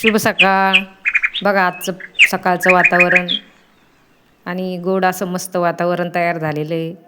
शुभ सकाळ. बघा आजचं सकाळचं वातावरण. आणि गोड असं मस्त वातावरण तयार झालेलं आहे.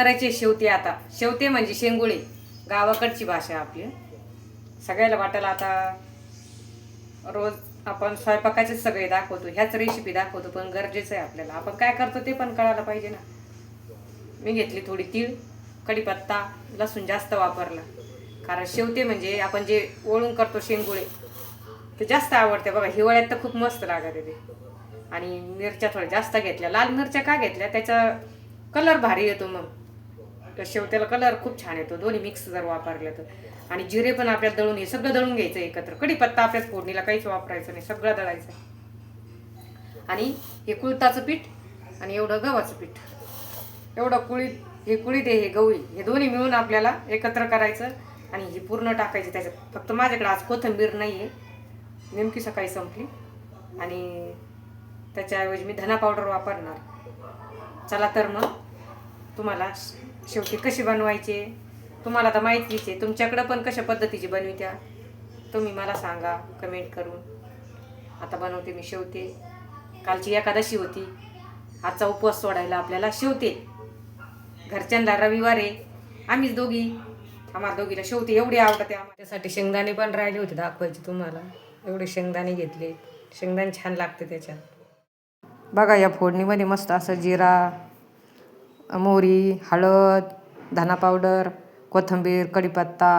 करायचे शेवते आता. शेवते म्हणजे शेंगुळे. गावाकडची भाषा आपली. सगळ्याला वाटायला आता रोज आपण स्वयंपाकाचे सगळे दाखवतो. ह्याच रेसिपी दाखवतो पण गरजेचं आहे आपल्याला. आपण काय करतो ते पण कळायला पाहिजे ना. मी घेतली थोडी तीळ कढीपत्ता लसूण जास्त वापरला. कारण शेवते म्हणजे आपण जे ओळून करतो शेंगुळे ते जास्त आवडते. बघा हिवाळ्यात तर खूप मस्त लागते ते. आणि मिरच्या थोड्या जास्त घेतल्या. लाल मिरच्या का घेतल्या? त्याचा कलर भारी येतो मग. शेवत्याला कलर खूप छान येतो. दोन्ही मिक्स जर वापरलं तर. आणि जिरे पण आपल्यात दळून हे सगळं दळून घ्यायचं एकत्र. कढीपत्ता आपल्याच फोडणीला काहीच वापरायचं नाही. सगळं दळायचं. आणि हे कुळताचं पीठ आणि एवढं गव्हाचं पीठ. एवढं कुळीत हे कुळीत आहे हे गवळी हे दोन्ही मिळून आपल्याला एकत्र करायचं आणि ही पूर्ण टाकायची. त्याच्यात फक्त माझ्याकडे आज कोथिंबीर नाही आहे नेमकी सकाळी संपली. आणि त्याच्याऐवजी मी धना पावडर वापरणार. चला तर मग तुम्हाला शेवटी कशी बनवायचे? तुम्हाला तर माहितीच आहे तुमच्याकडं पण कशा पद्धतीची बनवित्या? तुम्ही मला सांगा कमेंट करून. आता बनवते मी शेवते कालची एकादशी होती. आजचा उपवास सोडायला आपल्याला शेवते घरच्यांना रविवार आहे. आम्हीच दोघी. आम्हाला दोघीला शेवते एवढी आवडते. आम्हाला त्यासाठी शेंगदाणे पण राहिले होते दाखवायचे तुम्हाला. एवढे शेंगदाणे घेतले. शेंगदाणे छान लागते त्याच्यात. बघा या फोडणीमध्ये मस्त असं जिरा मोहरी हळद धना पावडर कोथिंबीर कढीपत्ता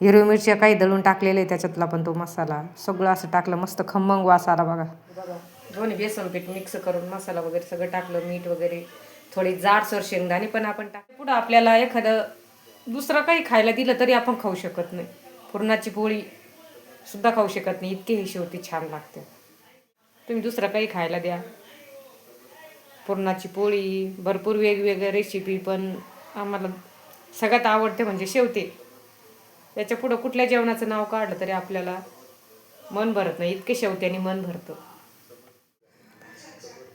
हिरवी मिरच्या काही दळून टाकलेले त्याच्यातला पण तो मसाला. सगळं असं टाकलं मस्त खमंग वास आला बघा. बघा दोन्ही बेसन पीठ मिक्स करून मसाला वगैरे सगळं टाकलं मीठ वगैरे थोडी जाडसर शेंगदाणे पण आपण टाक पुढं आपल्याला एखादं दुसरं काही खायला दिलं तरी आपण खाऊ शकत नाही. पुरणाची पोळी सुद्धा खाऊ शकत नाही. इतकी ही शेवटी छान लागते. तुम्ही दुसरं काही खायला द्या. पुरणाची पोळी भरपूर वेगवेगळ्या रेसिपी पण आम्हाला सगळ्यात आवडते म्हणजे शेवते. त्याच्या पुढं कुठल्या जेवणाचं नाव काढलं तरी आपल्याला मन भरत नाही. इतके शेवत्याने मन भरतं.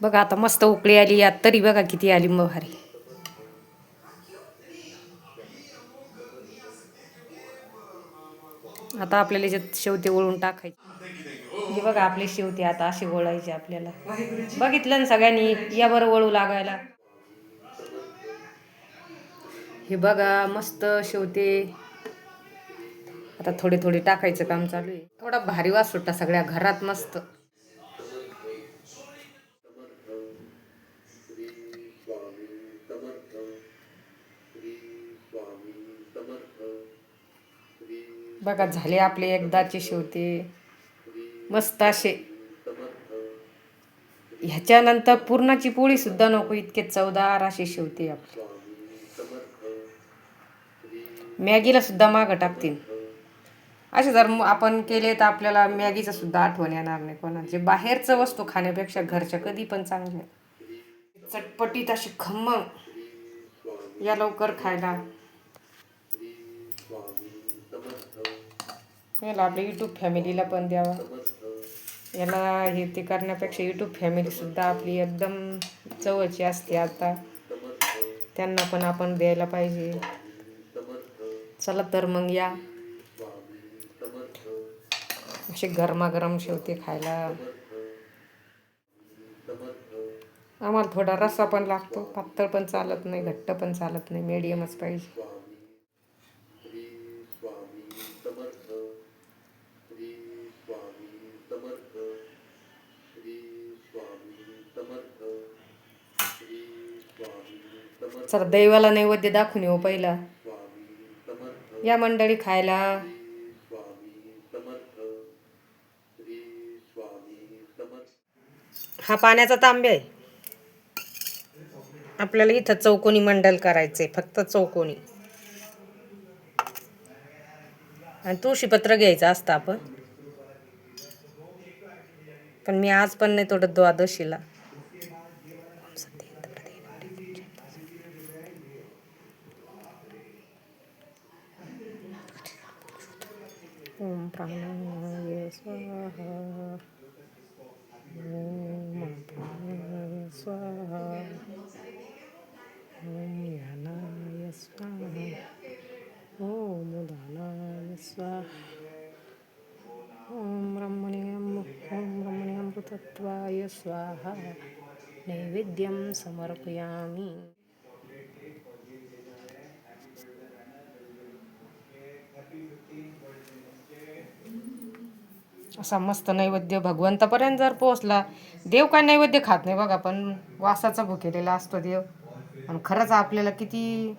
बघा आता मस्त उकळी आली. यात तरी बघा किती आली मग भारी. आता आपल्याला याच्यात शेवते वळून टाकायचे. हे बघा आपले शेवते आता असे ओळायचे आपल्याला. बघितलं ना सगळ्यांनी या बरं वळू लागायला. हे बघा मस्त शेवते आता थोडे थोडे टाकायचं काम चालू आहे. थोडा भारी वास सुटला सगळ्या घरात मस्त. बघा झाले आपले एकदाचे शेवते मस्त असे. ह्याच्यानंतर पूर्णाची पोळीसुद्धा नको इतके चवदार असे शिवते आपले. मॅगीला सुद्धा मागं टाकतील. असे जर आपण केले तर आपल्याला मॅगीचं सुद्धा आठवण येणार नाही कोणाचे बाहेरचं वस्तू खाण्यापेक्षा घरच्या कधी पण चांगल्या चटपटीत अशी खमंग या लवकर खायला. आपल्या यूट्यूब फॅमिलीला पण द्यावा. याला हे ते करण्यापेक्षा यूट्यूब फॅमिलीसुद्धा आपली एकदम जवळची असते आता. त्यांना पण आपण द्यायला पाहिजे. चला तर मग या. असे गरमागरम शेवते खायला. आम्हाला थोडा रस्सा पण लागतो. पातळ पण चालत नाही घट्ट पण चालत नाही मीडियमच पाहिजे. चला दैवाला नैवेद्य दाखवून येऊ पहिला. या मंडळी खायला. हा पाण्याचा तांबे आहे. आपल्याला इथं चौकोनी मंडल करायचंय फक्त चौकोनी. आणि तुळशीपत्र घ्यायचं असतं आपण. पण मी आज पण नाही थोडं द्वादशीला. ओम प्राणाय स्वाहा ओम प्राणाय स्वाहा ओम यानाय स्वाहा ओम उदानाय स्वाहा ओम ॐ ओम ब्रह्मण्यमृतत्वाय स्वाहा नैवेद्यं समर्पयामि असा मस्त नैवेद्य भगवंतापर्यंत जर पोहोचला देव काय नैवेद्य खात नाही बघा पण वासाचा भुकेलेला असतो देव. आणि खरंच आपल्याला किती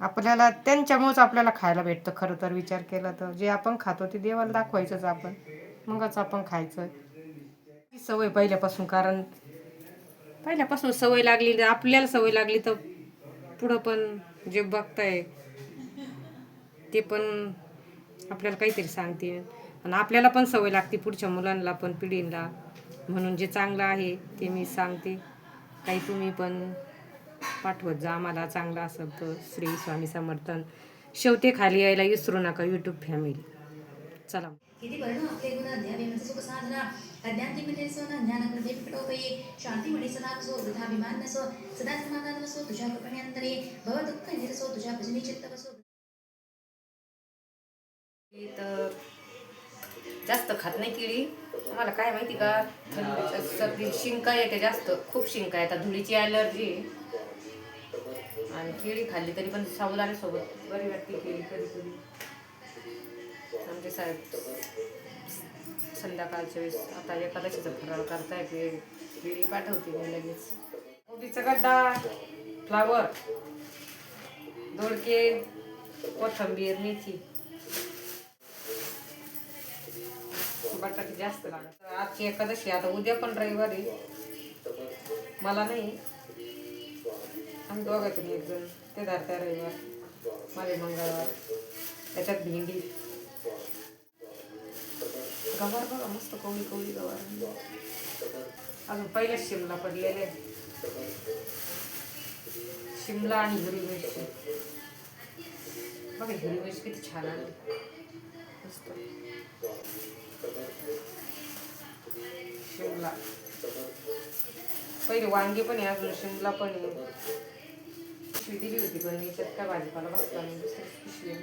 आपल्याला त्यांच्यामुळेच आपल्याला खायला भेटतं. खरं तर विचार केला तर जे आपण खातो ते देवाला दाखवायचंच आपण. मगच आपण खायचं. ती सवय पहिल्यापासून कारण पहिल्यापासून सवय लागली आपल्याला सवय लागली तर पुढं पण जे बघताय ते पण आपल्याला काहीतरी सांगते आणि आपल्याला पण सवय लागते पुढच्या मुलांना पण पिढीला. म्हणून जे चांगलं आहे ते मी सांगते. काही तुम्ही पण पाठवत जा आम्हाला चांगलं असेल तर श्री स्वामी समर्थन. शेवटे खाली यायला विसरू नका यूट्यूब फॅमिली चला. किती वर्ण आपले गुण अध्यात्मिक सुख साधना. अज्ञान सो न ज्ञान कृते शांती सदा सो वृथा विमान नसो सदा समाधान वसो तुझ्या कृपणे अंतरे. भव दुःख निरसो तुझ्या भजनी चित्त तर जास्त खात नाही केळी. मला काय माहिती का? थंडीच्या सर्दी शिंका येते जास्त. खूप शिंका येतात. धुळीची ॲलर्जी आणि केळी खाल्ली तरी पण साबुदाण्यासोबत बरी वाटते केळी कधी कधी. आमचे साहेब संध्याकाळच्या वेळेस आता एकादशीचा फराळ करताय केळी केळी पाठवते मी लगेच. कोबीचा गड्डा फ्लावर दोडके कोथंबीर मेथी. बटाटे जास्त लागत. आजची एकादशी आता उद्या पण रविवारी मला नाही. आम्ही दोघातून एक जण. ते धरत्या रविवार. माझे मंगळवार. त्याच्यात भेंडी. गवार बघा मस्त कवळी कवळी गवार. अजून पहिलेच शिमला पडलेले शिमला आणि हिरवी मिरची बघा हिरवी मिरची किती छान आली. मस्त. शिमला. पहिले वांगे पण आहे अजून शिमला पण आहे. पिशवी दिली होती पण याच्यात काय भाजीपाला बसला नाही पिशवी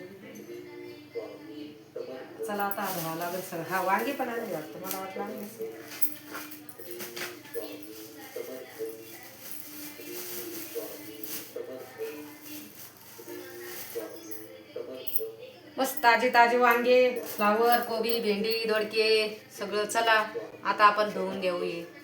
चला आता हा धुवा लागेल सर हा वांगे पण आणले वाटतं मला वाटलं आणले मस्त ताजे ताजे वांगे फ्लावर कोबी भेंडी दोडके सगळं चला आता आपण धुवून घेऊया.